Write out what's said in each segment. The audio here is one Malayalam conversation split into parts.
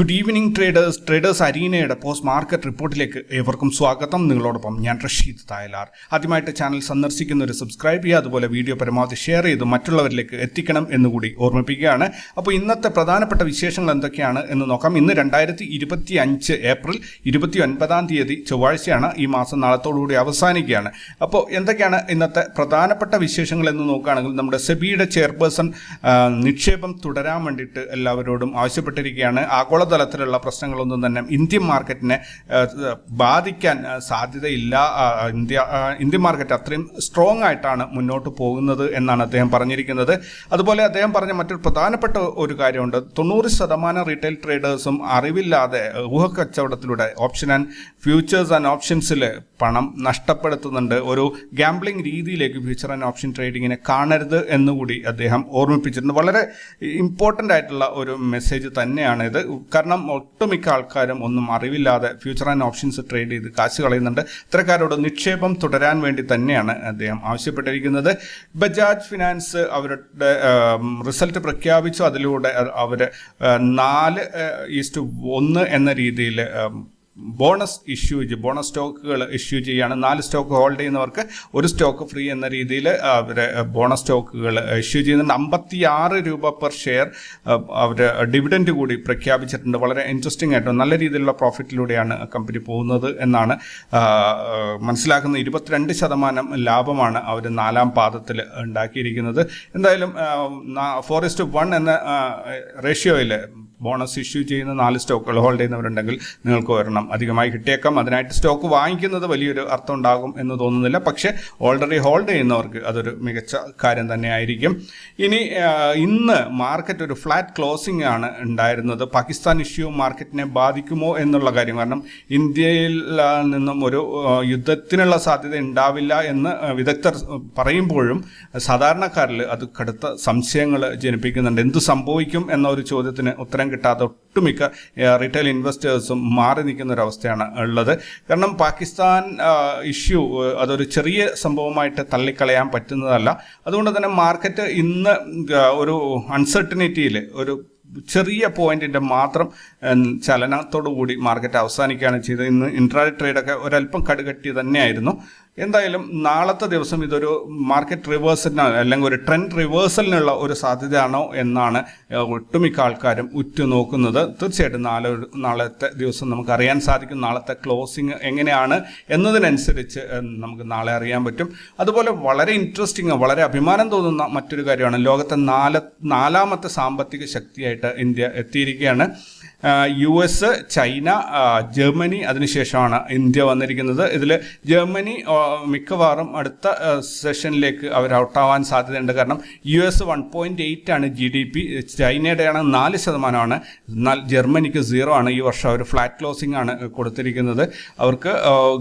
ഗുഡ് ഈവനിങ് ട്രേഡേഴ്സ് ട്രേഡേഴ്സ് അരീനയുടെ പോസ്റ്റ് മാർക്കറ്റ് റിപ്പോർട്ടിലേക്ക് ഏവർക്കും സ്വാഗതം. നിങ്ങളോടൊപ്പം ഞാൻ റഷീദ് തായലാർ. ആദ്യമായിട്ട് ചാനൽ സന്ദർശിക്കുന്നവർ സബ്സ്ക്രൈബ് ചെയ്യുക അതുപോലെ വീഡിയോ പരമാവധി ഷെയർ ചെയ്ത് മറ്റുള്ളവരിലേക്ക് എത്തിക്കണം എന്നുകൂടി ഓർമ്മിപ്പിക്കുകയാണ്. അപ്പോൾ ഇന്നത്തെ പ്രധാനപ്പെട്ട വിശേഷങ്ങൾ എന്തൊക്കെയാണ് എന്ന് നോക്കാം. ഇന്ന് രണ്ടായിരത്തി ഇരുപത്തി അഞ്ച് ഏപ്രിൽ ഇരുപത്തി ഒൻപതാം തീയതി ചൊവ്വാഴ്ചയാണ് ഈ മാസം നാളത്തോടുകൂടി അവസാനിക്കുകയാണ്. അപ്പോൾ എന്തൊക്കെയാണ് ഇന്നത്തെ പ്രധാനപ്പെട്ട വിശേഷങ്ങൾ എന്ന് നോക്കുകയാണെങ്കിൽ നമ്മുടെ സെബിയുടെ ചെയർപേഴ്സൺ നിക്ഷേപം തുടരാൻ വേണ്ടിയിട്ട് എല്ലാവരോടും ആവശ്യപ്പെട്ടിരിക്കുകയാണ്. ആഗോളതലത്തിലുള്ള പ്രശ്നങ്ങളൊന്നും തന്നെ ഇന്ത്യൻ മാർക്കറ്റിനെ ബാധിക്കാൻ സാധ്യതയില്ല. ഇന്ത്യ ഇന്ത്യൻ മാർക്കറ്റ് അത്രയും സ്ട്രോങ് ആയിട്ടാണ് മുന്നോട്ട് പോകുന്നത് എന്നാണ് അദ്ദേഹം പറഞ്ഞിരിക്കുന്നത്. അതുപോലെ അദ്ദേഹം പറഞ്ഞ മറ്റൊരു പ്രധാനപ്പെട്ട ഒരു കാര്യമുണ്ട്. തൊണ്ണൂറ് ശതമാനം റീറ്റെയിൽ ട്രേഡേഴ്സും അറിവില്ലാതെ ഊഹക്കച്ചവടത്തിലൂടെ ഓപ്ഷൻ ആൻഡ് ഫ്യൂച്ചേഴ്സ് ആൻഡ് ഓപ്ഷൻസിൽ പണം നഷ്ടപ്പെടുത്തുന്നുണ്ട്. ഒരു ഗാംബ്ലിംഗ് രീതിയിലേക്ക് ഫ്യൂച്ചർ ആൻഡ് ഓപ്ഷൻ ട്രേഡിങ്ങിനെ കാണരുത് എന്നുകൂടി അദ്ദേഹം ഓർമ്മിപ്പിച്ചിട്ടുണ്ട്. വളരെ ഇമ്പോർട്ടന്റ് ആയിട്ടുള്ള ഒരു മെസ്സേജ് തന്നെയാണ് ഇത്. കാരണം ഒട്ടുമിക്ക ആൾക്കാരും ഒന്നും അറിവില്ലാതെ ഫ്യൂച്ചർ ആൻഡ് ഓപ്ഷൻസ് ട്രേഡ് ചെയ്ത് കാശ് കളയുന്നുണ്ട്. ഇത്തരക്കാരോട് നിക്ഷേപം തുടരാൻ വേണ്ടി തന്നെയാണ് അദ്ദേഹം ആവശ്യപ്പെട്ടിരിക്കുന്നത്. ബജാജ് ഫിനാൻസ് അവരുടെ റിസൾട്ട് പ്രഖ്യാപിച്ചു. അതിലൂടെ അവർ നാല് ഈസ്റ്റ് ഒന്ന് എന്ന രീതിയിൽ ബോണസ് ഇഷ്യൂ ബോണസ് സ്റ്റോക്കുകൾ ഇഷ്യൂ ചെയ്യുകയാണ് നാല് സ്റ്റോക്ക് ഹോൾഡ് ചെയ്യുന്നവർക്ക് ഒരു സ്റ്റോക്ക് ഫ്രീ എന്ന രീതിയിൽ അവർ ബോണസ് സ്റ്റോക്കുകൾ ഇഷ്യൂ ചെയ്യുന്നുണ്ട്. അമ്പത്തി ആറ് രൂപ പെർ ഷെയർ അവർ ഡിവിഡൻഡ് കൂടി പ്രഖ്യാപിച്ചിട്ടുണ്ട്. വളരെ ഇൻട്രസ്റ്റിംഗ് ആയിട്ട് നല്ല രീതിയിലുള്ള പ്രോഫിറ്റിലൂടെയാണ് കമ്പനി പോകുന്നത് എന്നാണ് മനസ്സിലാക്കുന്ന ഇരുപത്തിരണ്ട് ശതമാനം ലാഭമാണ് അവർ നാലാം പാദത്തിൽ ഉണ്ടാക്കിയിരിക്കുന്നത്. എന്തായാലും ഫോറസ്റ്റ് വൺ എന്ന റേഷ്യോയിൽ ബോണസ് ഇഷ്യൂ ചെയ്യുന്ന നാല് സ്റ്റോക്കുകൾ ഹോൾഡ് ചെയ്യുന്നവരുണ്ടെങ്കിൽ നിങ്ങൾക്ക് ഒരെണ്ണം അധികമായി കിട്ടിയേക്കാം. അതിനായിട്ട് സ്റ്റോക്ക് വാങ്ങിക്കുന്നത് വലിയൊരു അർത്ഥം ഉണ്ടാകും എന്ന് തോന്നുന്നില്ല. പക്ഷേ ഓൾറെഡി ഹോൾഡ് ചെയ്യുന്നവർക്ക് അതൊരു മികച്ച കാര്യം തന്നെയായിരിക്കും. ഇനി ഇന്ന് മാർക്കറ്റ് ഒരു ഫ്ലാറ്റ് ക്ലോസിംഗ് ആണ് ഉണ്ടായിരുന്നത്. പാകിസ്ഥാൻ ഇഷ്യൂ മാർക്കറ്റിനെ ബാധിക്കുമോ എന്നുള്ള കാര്യം. കാരണം ഇന്ത്യയിൽ നിന്നും ഒരു യുദ്ധത്തിനുള്ള സാധ്യത ഉണ്ടാവില്ല എന്ന് വിദഗ്ധർ പറയുമ്പോഴും സാധാരണക്കാരിൽ അത് കടുത്ത സംശയങ്ങൾ ജനിപ്പിക്കുന്നുണ്ട്. എന്ത് സംഭവിക്കും എന്ന ഒരു ചോദ്യത്തിന് ഉത്തരം കിട്ടാതെ ഒട്ടുമിക്ക റീറ്റെയിൽ ഇൻവെസ്റ്റേഴ്സും മാറി നിൽക്കുന്ന ഒരു അവസ്ഥയാണ് ഉള്ളത്. കാരണം പാകിസ്ഥാൻ ഇഷ്യൂ അതൊരു ചെറിയ സംഭവമായിട്ട് തള്ളിക്കളയാൻ പറ്റുന്നതല്ല. അതുകൊണ്ട് തന്നെ മാർക്കറ്റ് ഇന്ന് ഒരു അൺസർട്ടനിറ്റിയിൽ ഒരു ചെറിയ പോയിന്റിന്റെ മാത്രം ചലനത്തോടു കൂടി മാർക്കറ്റ് അവസാനിക്കുകയാണ് ചെയ്തത്. ഇന്ന് ഇൻട്രാഡേ ട്രേഡൊക്കെ ഒരല്പം കടുകട്ടി തന്നെയായിരുന്നു. എന്തായാലും നാളത്തെ ദിവസം ഇതൊരു മാർക്കറ്റ് റിവേഴ്സലിന് അല്ലെങ്കിൽ ഒരു ട്രെൻഡ് റിവേഴ്സലിനുള്ള ഒരു സാധ്യതയാണോ എന്നാണ് ഒട്ടുമിക്ക ആൾക്കാരും ഉറ്റുനോക്കുന്നത്. തീർച്ചയായിട്ടും നാളെ നാളത്തെ ദിവസം നമുക്ക് അറിയാൻ സാധിക്കും നാളത്തെ ക്ലോസിംഗ് എങ്ങനെയാണ് എന്നതിനനുസരിച്ച് നമുക്ക് നാളെ അറിയാൻ പറ്റും. അതുപോലെ വളരെ ഇൻട്രസ്റ്റിംഗ് വളരെ അഭിമാനം തോന്നുന്ന മറ്റൊരു കാര്യമാണ് ലോകത്തെ നാല നാലാമത്തെ സാമ്പത്തിക ശക്തിയായിട്ട് ഇന്ത്യ എത്തിയിരിക്കുകയാണ്. യു എസ് ചൈന ജർമ്മനി അതിനുശേഷമാണ് ഇന്ത്യ വന്നിരിക്കുന്നത്. ഇതിൽ ജർമ്മനി മിക്കവാറും അടുത്ത സെഷനിലേക്ക് അവർ ഔട്ടാവാൻ സാധ്യതയുണ്ട്. കാരണം U S one point eight ആണ് ജി ഡി പി ചൈനയുടെയാണ് നാല് ശതമാനമാണ്. എന്നാൽ ജർമ്മനിക്ക് സീറോ ആണ്. ഈ വർഷം അവർ ഫ്ലാറ്റ് ക്ലോസിംഗ് ആണ് കൊടുത്തിരിക്കുന്നത്. അവർക്ക്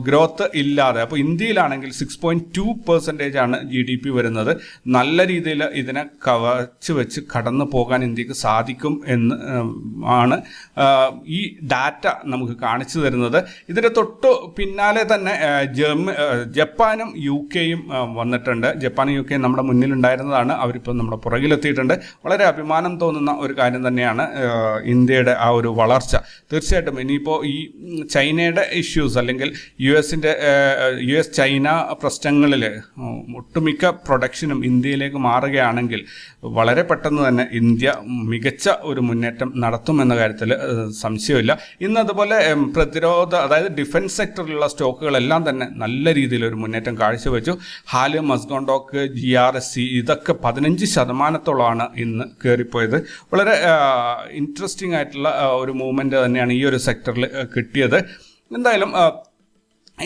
ഗ്രോത്ത് ഇല്ലാതെ. അപ്പോൾ ഇന്ത്യയിലാണെങ്കിൽ സിക്സ് പോയിന്റ് ടു പെർസെന്റേജ് ആണ് ജി ഡി പി വരുന്നത്. നല്ല രീതിയിൽ ഇതിനെ കവച്ച് വെച്ച് കടന്നു പോകാൻ ഇന്ത്യയ്ക്ക് സാധിക്കും എന്ന് ആണ്. ഈ ഡാറ്റ നമുക്ക് കാണിച്ചു തരുന്നത്. ഇതിന്റെ തൊട്ട് പിന്നാലെ തന്നെ ജർമ്മ ജപ്പാനും യു കെയും വന്നിട്ടുണ്ട്. ജപ്പാനും യു കെയും നമ്മുടെ മുന്നിലുണ്ടായിരുന്നതാണ്. അവരിപ്പോൾ നമ്മുടെ പുറകിലെത്തിയിട്ടുണ്ട്. വളരെ അഭിമാനം തോന്നുന്ന ഒരു കാര്യം തന്നെയാണ് ഇന്ത്യയുടെ ആ ഒരു വളർച്ച. തീർച്ചയായിട്ടും ഇനിയിപ്പോൾ ഈ ചൈനയുടെ ഇഷ്യൂസ് അല്ലെങ്കിൽ യു എസിന്റെ യു എസ് ചൈന പ്രശ്നങ്ങളിൽ ഒട്ടുമിക്ക പ്രൊഡക്ഷനും ഇന്ത്യയിലേക്ക് മാറുകയാണെങ്കിൽ വളരെ പെട്ടെന്ന് തന്നെ ഇന്ത്യ മികച്ച ഒരു മുന്നേറ്റം നടത്തുമെന്ന കാര്യത്തിൽ സംശയമില്ല. ഇന്ന് അതുപോലെ പ്രതിരോധ അതായത് ഡിഫൻസ് സെക്ടറിലുള്ള സ്റ്റോക്കുകളെല്ലാം തന്നെ നല്ല രീതിയിൽ ഒരു മുന്നേറ്റം കാഴ്ചവെച്ചു. ഹാൽ മസ്ഗോണ്ടോക്ക് ജി ആർ എസ് സി ഇതൊക്കെ പതിനഞ്ച് ശതമാനത്തോളമാണ് ഇന്ന് കയറിപ്പോയത് വളരെ ഇൻട്രസ്റ്റിംഗ് ആയിട്ടുള്ള ഒരു മൂവ്മെന്റ് തന്നെയാണ് ഈ ഒരു സെക്ടറിൽ കിട്ടിയത്. എന്തായാലും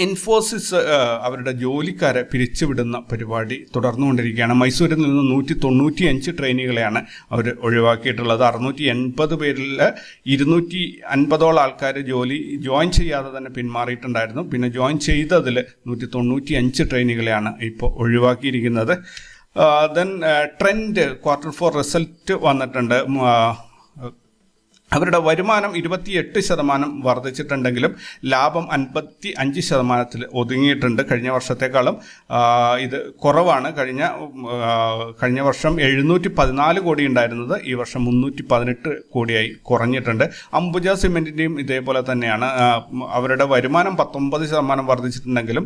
ഇൻഫോസിസ് അവരുടെ ജോലിക്കാരെ പിരിച്ചുവിടുന്ന പരിപാടി തുടർന്നുകൊണ്ടിരിക്കുകയാണ്. മൈസൂരിൽ നിന്ന് നൂറ്റി തൊണ്ണൂറ്റി അഞ്ച് ട്രെയിനുകളെയാണ് അവർ ഒഴിവാക്കിയിട്ടുള്ളത്. അറുന്നൂറ്റി എൺപത് പേരിൽ ഇരുന്നൂറ്റി അൻപതോളം ആൾക്കാർ ജോലി ജോയിൻ ചെയ്യാതെ തന്നെ പിന്മാറിയിട്ടുണ്ടായിരുന്നു. പിന്നെ ജോയിൻ ചെയ്തതിൽ നൂറ്റി തൊണ്ണൂറ്റി അഞ്ച് ട്രെയിനുകളെയാണ് ഇപ്പോൾ ഒഴിവാക്കിയിരിക്കുന്നത്. Then trend quarter four result വന്നിട്ടുണ്ട്. അവരുടെ വരുമാനം ഇരുപത്തിയെട്ട് ശതമാനം വർദ്ധിച്ചിട്ടുണ്ടെങ്കിലും ലാഭം അൻപത്തി അഞ്ച് ശതമാനത്തിൽ ഒതുങ്ങിയിട്ടുണ്ട്. കഴിഞ്ഞ വർഷത്തെക്കാളും ഇത് കുറവാണ്. കഴിഞ്ഞ കഴിഞ്ഞ വർഷം എഴുന്നൂറ്റി പതിനാല് കോടി ഉണ്ടായിരുന്നത്. ഈ വർഷം മുന്നൂറ്റി പതിനെട്ട് കോടിയായി കുറഞ്ഞിട്ടുണ്ട്. അംബുജ സിമെന്റിന്റെയും ഇതേപോലെ തന്നെയാണ്. അവരുടെ വരുമാനം പത്തൊമ്പത് ശതമാനം വർദ്ധിച്ചിട്ടുണ്ടെങ്കിലും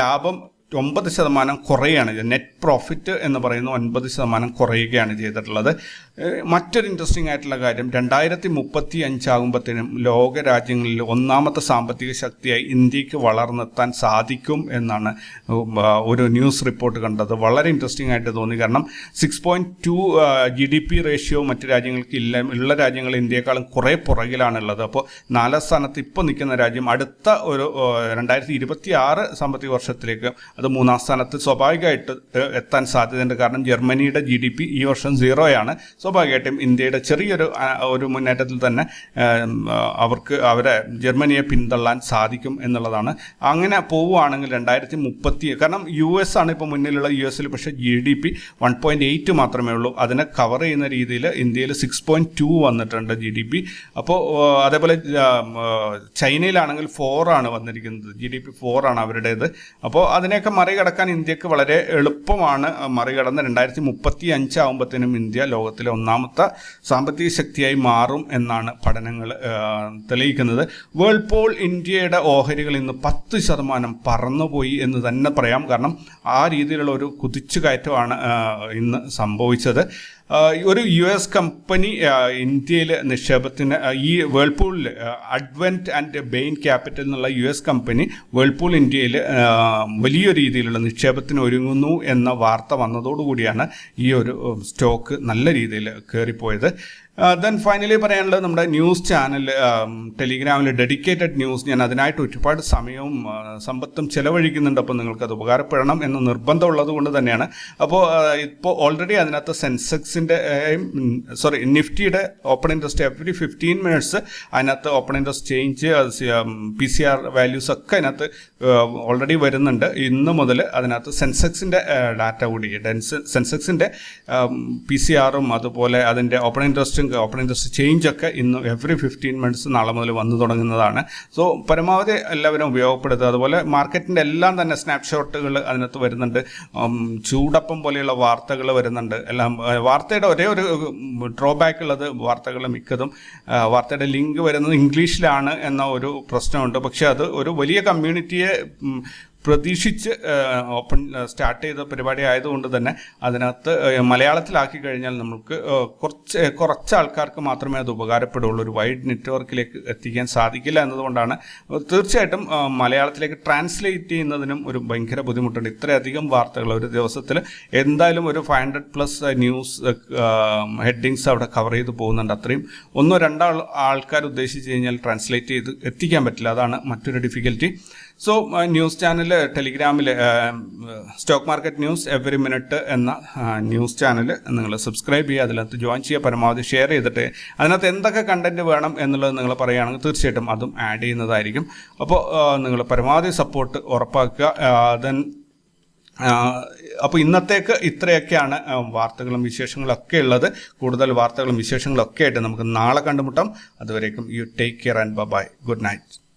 ലാഭം ഒമ്പത് ശതമാനം കുറയുകയാണ് നെറ്റ് പ്രോഫിറ്റ് എന്ന് പറയുന്ന ഒൻപത് ശതമാനം കുറയുകയാണ് ചെയ്തിട്ടുള്ളത്. മറ്റൊരു ഇൻട്രസ്റ്റിംഗ് ആയിട്ടുള്ള കാര്യം രണ്ടായിരത്തി മുപ്പത്തി അഞ്ചാകുമ്പോഴത്തേനും ലോക രാജ്യങ്ങളിൽ ഒന്നാമത്തെ സാമ്പത്തിക ശക്തിയായി ഇന്ത്യയ്ക്ക് വളർന്നെത്താൻ സാധിക്കും എന്നാണ് ഒരു ന്യൂസ് റിപ്പോർട്ട് കണ്ടത്. വളരെ ഇൻട്രസ്റ്റിംഗ് ആയിട്ട് തോന്നി. കാരണം six point two G D P ratio മറ്റ് രാജ്യങ്ങൾക്ക് ഇല്ല. ഉള്ള രാജ്യങ്ങൾ ഇന്ത്യയെക്കാളും കുറേ പുറകിലാണുള്ളത്. അപ്പോൾ നാലാം സ്ഥാനത്ത് ഇപ്പോൾ നിൽക്കുന്ന രാജ്യം അടുത്ത ഒരു രണ്ടായിരത്തി ഇരുപത്തി ആറ് സാമ്പത്തിക വർഷത്തിലേക്ക് അത് മൂന്നാം സ്ഥാനത്ത് സ്വാഭാവികമായിട്ട് എത്താൻ സാധ്യതയുണ്ട്. കാരണം ജർമ്മനിയുടെ ജി ഡി പി ഈ വർഷം സീറോയാണ്. സ്വാഭാവികമായിട്ടും ഇന്ത്യയുടെ ചെറിയൊരു ഒരു മുന്നേറ്റത്തിൽ തന്നെ അവർക്ക് അവരെ ജർമ്മനിയെ പിന്തള്ളാൻ സാധിക്കും എന്നുള്ളതാണ്. അങ്ങനെ പോവുകയാണെങ്കിൽ രണ്ടായിരത്തി മുപ്പത്തി കാരണം യു എസ് ആണ് ഇപ്പോൾ മുന്നിലുള്ള യു എസിൽ പക്ഷേ G D P one point eight മാത്രമേ ഉള്ളൂ. അതിനെ കവർ ചെയ്യുന്ന രീതിയിൽ ഇന്ത്യയിൽ സിക്സ് പോയിന്റ് ടു വന്നിട്ടുണ്ട് ജി ഡി പി. അപ്പോൾ അതേപോലെ ചൈനയിലാണെങ്കിൽ ഫോറാണ് വന്നിരിക്കുന്നത്. ജി ഡി പി ഫോറാണ് അവരുടേത്. അപ്പോൾ അതിനെയൊക്കെ മറികടക്കാൻ ഇന്ത്യയ്ക്ക് വളരെ എളുപ്പമാണ് മറികടന്ന് രണ്ടായിരത്തി മുപ്പത്തി അഞ്ചാവുമ്പോഴത്തേനും ഇന്ത്യ ലോകത്തിലെ ഒന്നാമത്തെ സാമ്പത്തിക ശക്തിയായി മാറും എന്നാണ് പഠനങ്ങൾ തെളിയിക്കുന്നത്. പോൾ ഇന്ത്യയുടെ ഓഹരികൾ ഇന്ന് പത്ത് ശതമാനം പറന്നുപോയി എന്ന് തന്നെ പറയാം. കാരണം ആ രീതിയിലുള്ള ഒരു കുതിച്ചു കയറ്റമാണ് ഇന്ന് സംഭവിച്ചത്. ഒരു യു എസ് കമ്പനി ഇന്ത്യയിലെ നിക്ഷേപത്തിന് ഈ വേൾപൂളിൽ അഡ്വന്റ് ആൻഡ് ബെയിൻ ക്യാപിറ്റൽ എന്നുള്ള യു എസ് കമ്പനി വേൾപൂൾ ഇന്ത്യയിൽ വലിയ രീതിയിലുള്ള നിക്ഷേപത്തിന് ഒരുങ്ങുന്നു എന്ന വാർത്ത വന്നതോടുകൂടിയാണ് ഈ ഒരു സ്റ്റോക്ക് നല്ല രീതിയിൽ കയറിപ്പോയത്. ദെൻ ഫൈനലി പറയാനുള്ളത് നമ്മുടെ ന്യൂസ് ചാനൽ ടെലിഗ്രാമിൽ ഡെഡിക്കേറ്റഡ് ന്യൂസ് ഞാൻ അതിനായിട്ട് ഒരുപാട് സമയവും സമ്പത്തും ചെലവഴിക്കുന്നുണ്ട്. അപ്പോൾ നിങ്ങൾക്ക് അത് ഉപകാരപ്പെടണം എന്ന് നിർബന്ധമുള്ളത് കൊണ്ട് തന്നെയാണ് അപ്പോൾ ഇപ്പോൾ ഓൾറെഡി അതിനകത്ത് സെൻസെക്സിന്റെ സോറി നിഫ്റ്റിയുടെ open interest every fifteen minutes അതിനകത്ത് open interest change P C R values ഒക്കെ അതിനകത്ത് ഓൾറെഡി വരുന്നുണ്ട്. ഇന്ന് മുതൽ അതിനകത്ത് സെൻസെക്സിന്റെ ഡാറ്റ കൂടി. സെൻസെക്സിന്റെ പി സി ആറും അതുപോലെ അതിന്റെ ഓപ്പൺ ഇൻട്രസ്റ്റും ഓപ്പൺ ഇൻട്രസ്റ്റ് ചേഞ്ച് ഒക്കെ ഇന്ന് എവറി ഫിഫ്റ്റീൻ മിനിറ്റ്സ് നാളെ മുതൽ വന്നു തുടങ്ങുന്നതാണ്. സോ പരമാവധി എല്ലാവരും ഉപയോഗപ്പെടുത്തുക. അതുപോലെ മാർക്കറ്റിന്റെ എല്ലാം തന്നെ സ്നാപ്ഷോട്ടുകൾ അതിനകത്ത് വരുന്നുണ്ട്. ചൂടപ്പം പോലെയുള്ള വാർത്തകൾ വരുന്നുണ്ട്. എല്ലാം ആ, വാർത്തയുടെ ഒരേ ഒരു ഡ്രോബാക്ക് ഉള്ളത് വാർത്തകൾ മിക്കതും വാർത്തയുടെ ലിങ്ക് വരുന്നത് ഇംഗ്ലീഷിലാണ് എന്ന ഒരു പ്രശ്നമുണ്ട്. പക്ഷേ അത് ഒരു വലിയ കമ്മ്യൂണിറ്റിയെ പ്രതീക്ഷിച്ച് ഓപ്പൺ സ്റ്റാർട്ട് ചെയ്ത പരിപാടി ആയതുകൊണ്ട് തന്നെ അതിനകത്ത് മലയാളത്തിലാക്കി കഴിഞ്ഞാൽ നമുക്ക് കുറച്ച് കുറച്ച് ആൾക്കാർക്ക് മാത്രമേ അത് ഉപകാരപ്പെടുള്ളൂ. ഒരു വൈഡ് നെറ്റ്വർക്കിലേക്ക് എത്തിക്കാൻ സാധിക്കില്ല എന്നതുകൊണ്ടാണ്. തീർച്ചയായിട്ടും മലയാളത്തിലേക്ക് ട്രാൻസ്ലേറ്റ് ചെയ്യുന്നതിനും ഒരു ഭയങ്കര ബുദ്ധിമുട്ടുണ്ട്. ഇത്രയധികം വാർത്തകൾ ഒരു ദിവസത്തിൽ എന്തായാലും ഒരു five hundred plus news headings അവിടെ കവർ ചെയ്ത് പോകുന്നുണ്ട്. അത്രയും ഒന്നോ രണ്ടോ ആൾക്കാർ ഉദ്ദേശിച്ച് കഴിഞ്ഞാൽ ട്രാൻസ്ലേറ്റ് ചെയ്ത് എത്തിക്കാൻ പറ്റില്ല. അതാണ് മറ്റൊരു difficulty. So news channel ടെലിഗ്രാമിൽ stock market news every minute എന്ന ന്യൂസ് ചാനൽ നിങ്ങൾ സബ്സ്ക്രൈബ് ചെയ്യുക അതിനകത്ത് ജോയിൻ ചെയ്യുക പരമാവധി ഷെയർ ചെയ്തിട്ട് അതിനകത്ത് എന്തൊക്കെ കണ്ടന്റ് വേണം എന്നുള്ളത് നിങ്ങൾ പറയുകയാണെങ്കിൽ തീർച്ചയായിട്ടും അതും ആഡ് ചെയ്യുന്നതായിരിക്കും. അപ്പോൾ നിങ്ങൾ പരമാവധി സപ്പോർട്ട് ഉറപ്പാക്കുക. ദെൻ അപ്പോൾ ഇന്നത്തേക്ക് ഇത്രയൊക്കെയാണ് വാർത്തകളും വിശേഷങ്ങളും ഒക്കെ ഉള്ളത്. കൂടുതൽ വാർത്തകളും വിശേഷങ്ങളും ഒക്കെ ആയിട്ട് നമുക്ക് നാളെ കണ്ടുമുട്ടാം. അതുവരേക്കും you take care and bye good night